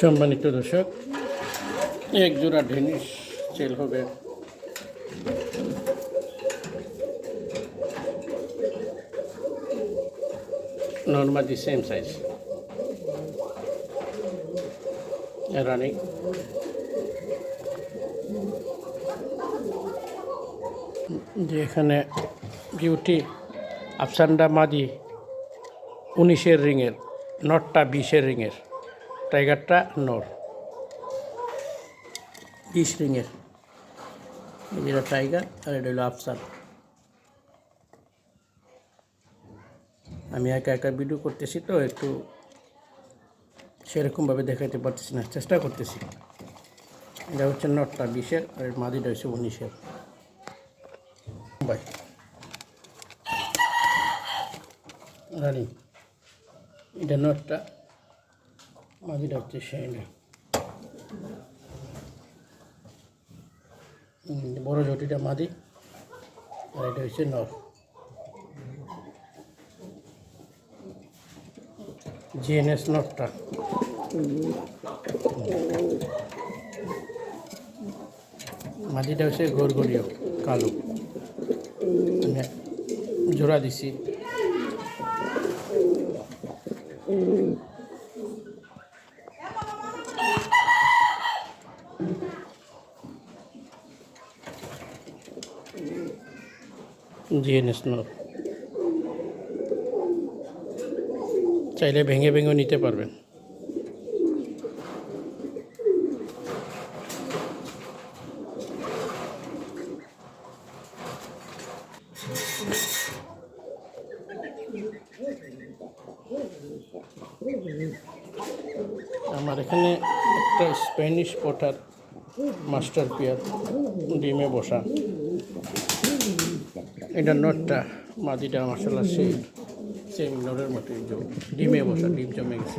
সম্মানিত দর্শক, এক জোড়া ডেনিশ চেল হবে। নর্মালি সেম সাইজ রানিং যে এখানে বিউটি আফসান্ডা মাদি উনিশের রিংয়ের নটটা বিশের রিংয়ের টাইগারটা নর। বিশ রিংয়ের এই যেটা টাইগার আর এটা হলো আফসান আমি একা একা ভিডিও করতেছি তো, একটু সেরকমভাবে দেখাতে পারতেছি না, চেষ্টা করতেছি। এটা হচ্ছে নটটা বিশের আর মাদিটা হচ্ছে উনিশের। বাই। রানি, এটা নটটা মাদিটা হচ্ছে সেইটা বড় ঝটিটা মাদি, আর এটা হচ্ছে নর জিএনএস নটটা মাদিটা হচ্ছে গড়গড়িও, কালো। আমি জোড়া দিছি। জিএনএস নর চাইলে ভেঙে ভেঙেও নিতে পারবেন। আমার এখানে একটা স্প্যানিশ পটার মাস্টার পিয়ার ডিমে বসা। এটা নটটা, মাদিটা মশলা সেই সেম নরের মতোই জম ডিমে বসা, ডিম জমে গেছে।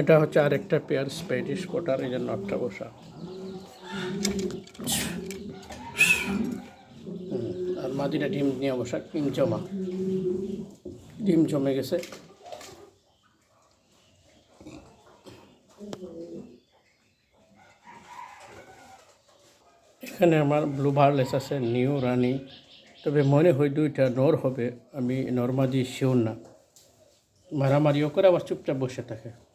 এটা হচ্ছে আর একটা পেয়ার স্প্যানিশ পটার এই যে নটটা বসা। আর মাদিটা ডিম নিয়ে বসা ডিম জমা। ডিম জমে গেছে। এখানে আমার ব্লু ভার্লেস আছে, নিউ রানি। তবে মনে হয় দুইটা নর হবে, আমি নর্মাদি শিওর না। মারামারিও করে আবার চুপচাপ বসে থাকে।